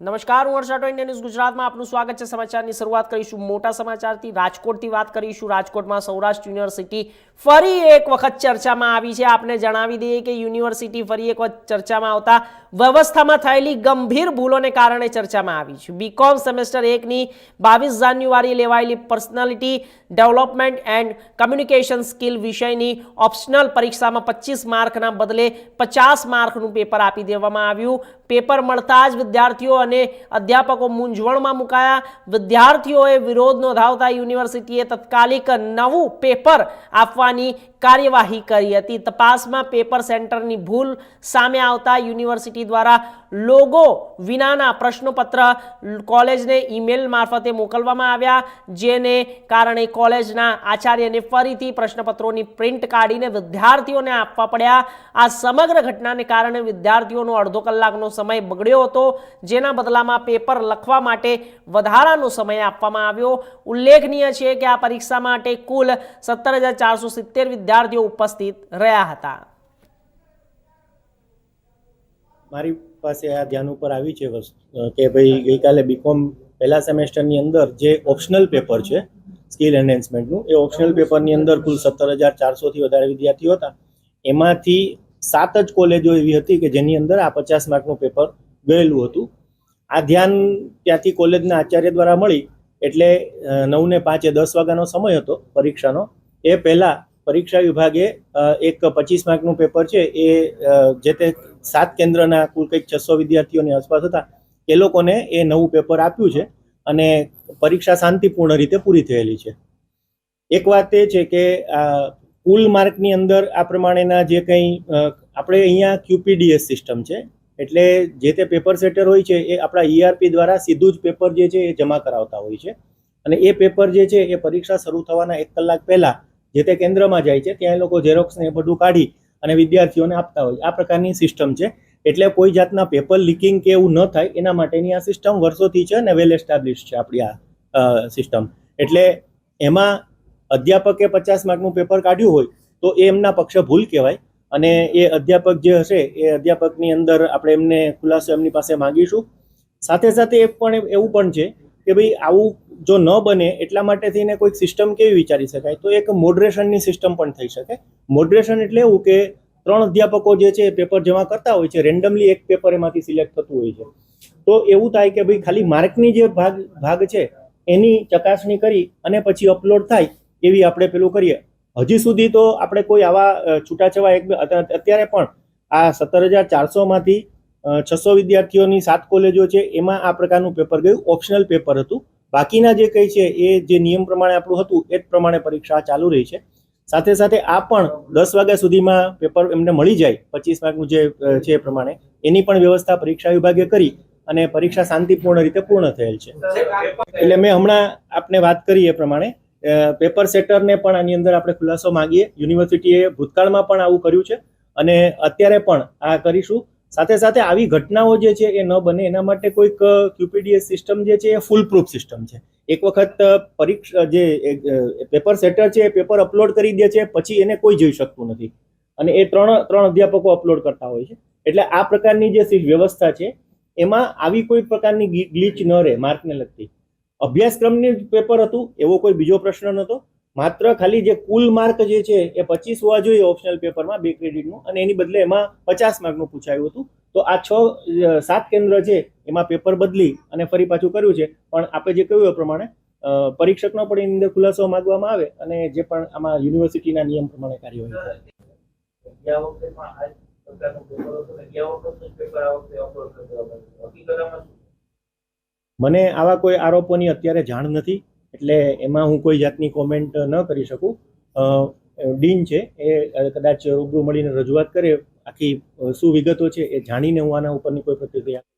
નમસ્કાર, હું હર્ષ રાઠોડ ન્યૂઝ ગુજરાતમાં. આપનું સ્વાગત છે સમાચારની શરૂઆત કરીશું મોટા સમાચારથી. રાજકોટથી વાત કરીશું. રાજકોટમાં સૌરાષ્ટ્ર યુનિવર્સિટી ફરી એક વખત ચર્ચામાં આવી છે. આપને જણાવી દઈએ કે યુનિવર્સિટી ફરી એક વખત ચર્ચામાં આવતા વ્યવસ્થામાં થયેલી ગંભીર ભૂલોને કારણે ચર્ચામાં આવી છે. બીકોમ સેમેસ્ટર એકની બાવીસ જાન્યુઆરી લેવાયેલી personality development and communication skill વિષયની ઓપ્શનલ પરીક્ષામાં પચીસ માર્કના બદલે પચાસ માર્કનું પેપર આપી દેવામાં આવ્યું. પેપર મળતા જ વિદ્યાર્થીઓ અને અધ્યાપકો મૂંઝવણમાં મુકાયા. વિદ્યાર્થીઓએ વિરોધ નોંધાવતા યુનિવર્સિટીએ તત્કાલિક નવું પેપર આપવાની કાર્યવાહી કરી હતી. તપાસમાં પેપર સેન્ટરની ભૂલ સામે આવતા યુનિવર્સિટી દ્વારા લોગો વિનાના પ્રશ્નપત્ર કોલેજને ઈમેલ મારફતે મોકલવામાં આવ્યા, જેને કારણે કોલેજના આચાર્યને ફરીથી પ્રશ્નપત્રોની પ્રિન્ટ કાઢીને વિદ્યાર્થીઓને આપવા પડ્યા. આ સમગ્ર ઘટનાને કારણે વિદ્યાર્થીઓનો અડધો કલાકનો સમય બગડ્યો હતો. જેના બદલામાં પેપર લખવા માટે વધારાનો સમય આપવામાં આવ્યો. ઉલ્લેખનીય છે કે આ પરીક્ષા માટે કુલ સત્તર હજાર ચારસો સિત્તેર વિદ્યાર્થીઓ ઉપસ્થિત રહ્યા હતા. મારી પાસે આ ધ્યાન ઉપર આવી છે વસ્તુ કે ભાઈ ગઈકાલે બીકોમ પહેલા સેમેસ્ટરની અંદર જે ઓપ્શનલ પેપર છે સ્કિલ એન્હેન્સમેન્ટનું એ ઓપ્શનલ પેપરની અંદર કુલ સત્તર હજાર ચારસોથી વધારે વિદ્યાર્થીઓ હતા. એમાંથી સાત જ કોલેજો એવી હતી કે જેની અંદર આ પચાસ માર્કનું પેપર ગયેલું હતું. આ ધ્યાન ત્યાંથી કોલેજના આચાર્ય દ્વારા મળી, એટલે નવને પાંચે દસ વાગ્યાનો સમય હતો પરીક્ષાનો. એ પહેલાં પરીક્ષા વિભાગે એક પચીસ માર્કનું પેપર છે, એ જે તે સાત કેન્દ્રના કુલ કંઈક છસો વિદ્યાર્થીઓની આસપાસ હતા, એ લોકોને એ નવું પેપર આપ્યું છે અને પરીક્ષા શાંતિપૂર્ણ રીતે પૂરી થયેલી છે. એક વાત એ છે કે કુલ માર્કની અંદર આ પ્રમાણેના જે કંઈ આપણે અહીંયા ક્યુપીડીએસ સિસ્ટમ છે, એટલે જે તે પેપર સેટર હોય છે, એ આપણા ઈઆરપી દ્વારા સીધું જ પેપર જે છે એ જમા કરાવતા હોય છે. અને એ પેપર જે છે એ પરીક્ષા શરૂ થવાના એક કલાક પહેલાં જે તે કેન્દ્રમાં જાય છે, ત્યાં એ લોકો ઝેરોક્સને એ બધું કાઢી અને વિદ્યાર્થીઓને આપતા હોય આ પ્રકારની સિસ્ટમ છે. એટલે કોઈ જાતના પેપર લીકિંગ કે એવું ન થાય, એના માટેની આ સિસ્ટમ વર્ષોથી છે અને વેલ એસ્ટાબ્લિશ છે આપણી આ સિસ્ટમ એટલે એમાં અધ્યાપકે પચાસ માર્કનું પેપર કાઢ્યું હોય તો એ એમના પક્ષે ભૂલ કહેવાય. અને એ અધ્યાપક જે હશે, એ અધ્યાપકની અંદર આપણે એમને ખુલાસો એમની પાસે માંગીશું. સાથે સાથે એ પણ એવું પણ છે કે ભાઈ, આવું જો ન બને એટલા માટે થઈને કોઈક સિસ્ટમ કેવી વિચારી શકાય? તો એક મોડરેશનની સિસ્ટમ પણ થઈ શકે. મોડરેશન એટલે એવું કે ત્રણ અધ્યાપકો જે છે પેપર જમા કરતા હોય છે રેન્ડમલી એક પેપર એમાંથી સિલેક્ટ થતું હોય છે. તો એવું થાય કે ભાઈ, ખાલી માર્કની જે ભાગ ભાગ છે, એની ચકાસણી કરી અને પછી અપલોડ થાય એવી આપણે પેલું કરીએ. હજી સુધી તો આપણે કોઈ આવા છૂટાછવા એક અત્યારે પણ આ સત્તર હજાર ચારસોમાંથી છસો વિદ્યાર્થીઓની સાત કોલેજો છે એમાં આ પ્રકારનું પેપર ગયું. ઓપ્શનલ પેપર હતું. બાકીના જે કંઈ છે એ જે નિયમ પ્રમાણે આપણું હતું એ જ પ્રમાણે પરીક્ષા ચાલુ રહી છે. સાથે સાથે આ પણ દસ વાગ્યા સુધીમાં પેપર એમને મળી જાય પચીસ માર્કનું જે છે એ પ્રમાણે. એની પણ વ્યવસ્થા પરીક્ષા વિભાગે કરી અને પરીક્ષા શાંતિપૂર્ણ રીતે પૂર્ણ થયેલ છે. એટલે મેં હમણાં આપને વાત કરી એ પ્રમાણે. પેપર સેટરને પણ આની અંદર આપણે ખુલાસો માંગીએ. યુનિવર્સિટીએ ભૂતકાળમાં પણ આવું કર્યું છે અને અત્યારે પણ આ કરીશું. સાથે સાથે આવી ઘટનાઓ જે છે એ ન બને એના માટે કોઈક ક્યુપીડીએસ સિસ્ટમ જે છે એ ફૂલ પ્રૂફ સિસ્ટમ છે. એક વખત પરીક્ષા જે પેપર સેટર છે એ પેપર અપલોડ કરી દે છે, પછી એને કોઈ જોઈ શકતું નથી. અને એ ત્રણ ત્રણ અધ્યાપકો અપલોડ કરતા હોય છે. એટલે આ પ્રકારની જે વ્યવસ્થા છે, એમાં આવી કોઈ પ્રકારની ગ્લીચ ન રહે માર્કને લગતી. અભ્યાસક્રમની પેપર હતું, એવો કોઈ બીજો પ્રશ્ન નહોતો. માત્ર ખાલી જે કુલ માર્ક જે છે, એ પચીસ હોવા જોઈએ ઓપ્શનલ પેપરમાં બે ક્રેડિટનું અને એની બદલે એમાં પચાસ માર્કનું પૂછાયું હતું. તો આ છ સાત કેન્દ્ર છે, એમાં પેપર બદલી અને ફરી પાછું કર્યું છે. પણ આપણે જે કહ્યું એ પ્રમાણે પરીક્ષકનો પણ એની અંદર ખુલાસો માંગવામાં આવે અને જે પણ આમાં યુનિવર્સિટીના નિયમ પ્રમાણે કાર્યવાહી થાય. મને આવા કોઈ આરોપોની અત્યારે જાણ નથી, એટલે એમાં હું કોઈ જાતની કોમેન્ટ ન કરી શકું. ડીન છે, એ કદાચ રૂબરૂ મળીને રજૂઆત કરે, આખી શું વિગતો છે એ જાણીને હું આના ઉપરની કોઈ પ્રતિક્રિયા